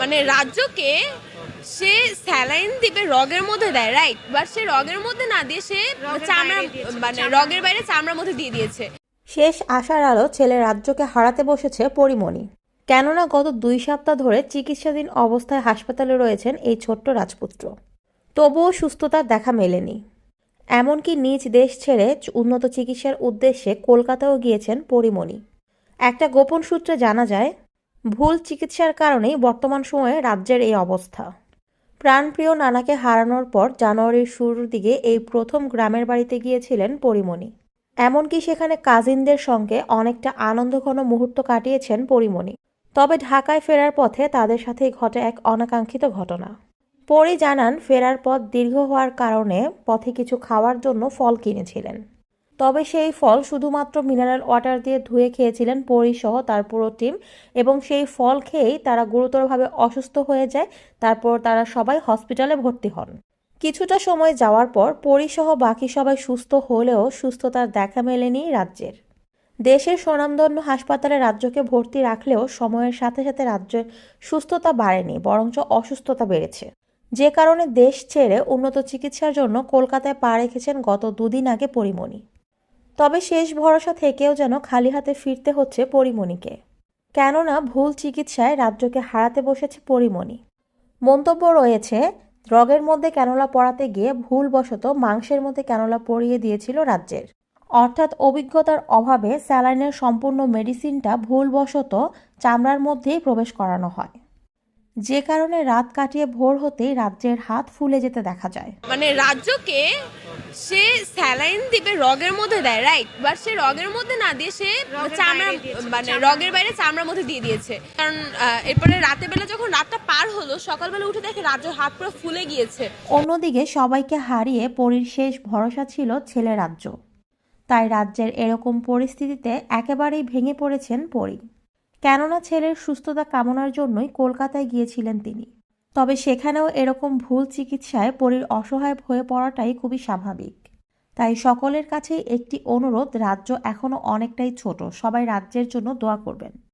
মানে রাজ্যকে সে স্যালাইন দিবে রগের মধ্যে দেয় রাইট বাট সে রগের মধ্যে না দিয়ে সে চামড়া মানে রগের বাইরে চামড়ার মধ্যে দিয়ে দিয়েছে। শেষ আশার আলো ছেলে রাজ্যকে হারাতে বসেছে পরিমণি। কেননা গত দুই সপ্তাহ ধরে চিকিৎসাধীন অবস্থায় হাসপাতালে রয়েছেন এই ছোট্ট রাজপুত্র। তবুও সুস্থতার দেখা মেলেনি। এমনকি নিজ দেশ ছেড়ে উন্নত চিকিৎসার উদ্দেশ্যে কলকাতাও গিয়েছেন পরিমণি। একটা গোপন সূত্রে জানা যায় ভুল চিকিৎসার কারণেই বর্তমান সময়ে রাজ্যের এই অবস্থা। প্রাণপ্রিয় নানাকে হারানোর পর জানুয়ারির শুরুর দিকে এই প্রথম গ্রামের বাড়িতে গিয়েছিলেন পরিমণি। এমনকি সেখানে কাজিনদের সঙ্গে অনেকটা আনন্দঘন মুহূর্ত কাটিয়েছেন পরিমণি। তবে ঢাকায় ফেরার পথে তাদের সাথেই ঘটে এক অনাকাঙ্ক্ষিত ঘটনা। পরি জানান, ফেরার পথ দীর্ঘ হওয়ার কারণে পথে কিছু খাওয়ার জন্য ফল কিনেছিলেন। তবে সেই ফল শুধুমাত্র মিনারেল ওয়াটার দিয়ে ধুয়ে খেয়েছিলেন পরি সহ তার পুরো টিম এবং সেই ফল খেয়েই তারা গুরুতরভাবে অসুস্থ হয়ে যায়, তারপর তারা সবাই হসপিটালে ভর্তি হন। কিছুটা সময় যাওয়ার পর পরিসহ বাকি সবাই সুস্থ হলেও সুস্থতার দেখা মেলেনি রাজ্যের। দেশের স্বনামধন্য হাসপাতালে রাজ্যকে ভর্তি রাখলেও সময়ের সাথে সাথে রাজ্যের সুস্থতা বাড়েনি, বরঞ্চ অসুস্থতা বেড়েছে। যে কারণে দেশ ছেড়ে উন্নত চিকিৎসার জন্য কলকাতায় পা রেখেছেন গত দুদিন আগে পরিমণি। তবে শেষ ভরসা থেকেও যেন খালি হাতে ফিরতে হচ্ছে পরিমণিকে। কেননা ভুল চিকিৎসায় রাজ্যকে হারাতে বসেছে পরিমণি। মন্তব্য রয়েছে রগের মধ্যে ক্যানোলা পড়াতে গিয়ে ভুলবশত মাংসের মধ্যে ক্যানোলা পরিয়ে দিয়েছিল রাজ্যের। অর্থাৎ অভিজ্ঞতার অভাবে স্যালাইনের সম্পূর্ণ মেডিসিনটা ভুলবশত চামড়ার মধ্যেই প্রবেশ করানো হয়। যে কারণে রাত কাটিয়ে ভোর হতেই রাজ্যের হাত ফুলে যেতে দেখা যায়। মানে রাজ্যকে স্যালাইন দিবে রগের মধ্যে দেয় রাইট বাট সে রগের মধ্যে না দিয়ে সে চামড়া মানে রগের বাইরে চামড়ার মধ্যে দিয়ে দিয়েছে। কারণ আহ, এরপরে রাতের বেলা যখন রাতটা পার হলো সকালবেলা উঠে দেখে রাজ্যের হাত পুরো ফুলে গিয়েছে। অন্যদিকে সবাইকে হারিয়ে পরীর শেষ ভরসা ছিল ছেলে রাজ্য। তাই রাজ্যের এরকম পরিস্থিতিতে একেবারেই ভেঙে পড়েছেন পরী। কেননা ছেলের সুস্থতা কামনার জন্যই কলকাতায় গিয়েছিলেন তিনি। তবে সেখানেও এরকম ভুল চিকিৎসায় পরীর অসহায় হয়ে পড়াটাই খুবই স্বাভাবিক। তাই সকলের কাছে একটি অনুরোধ রাজ্য এখনও অনেকটাই ছোট। সবাই রাজ্যের জন্য দোয়া করবেন।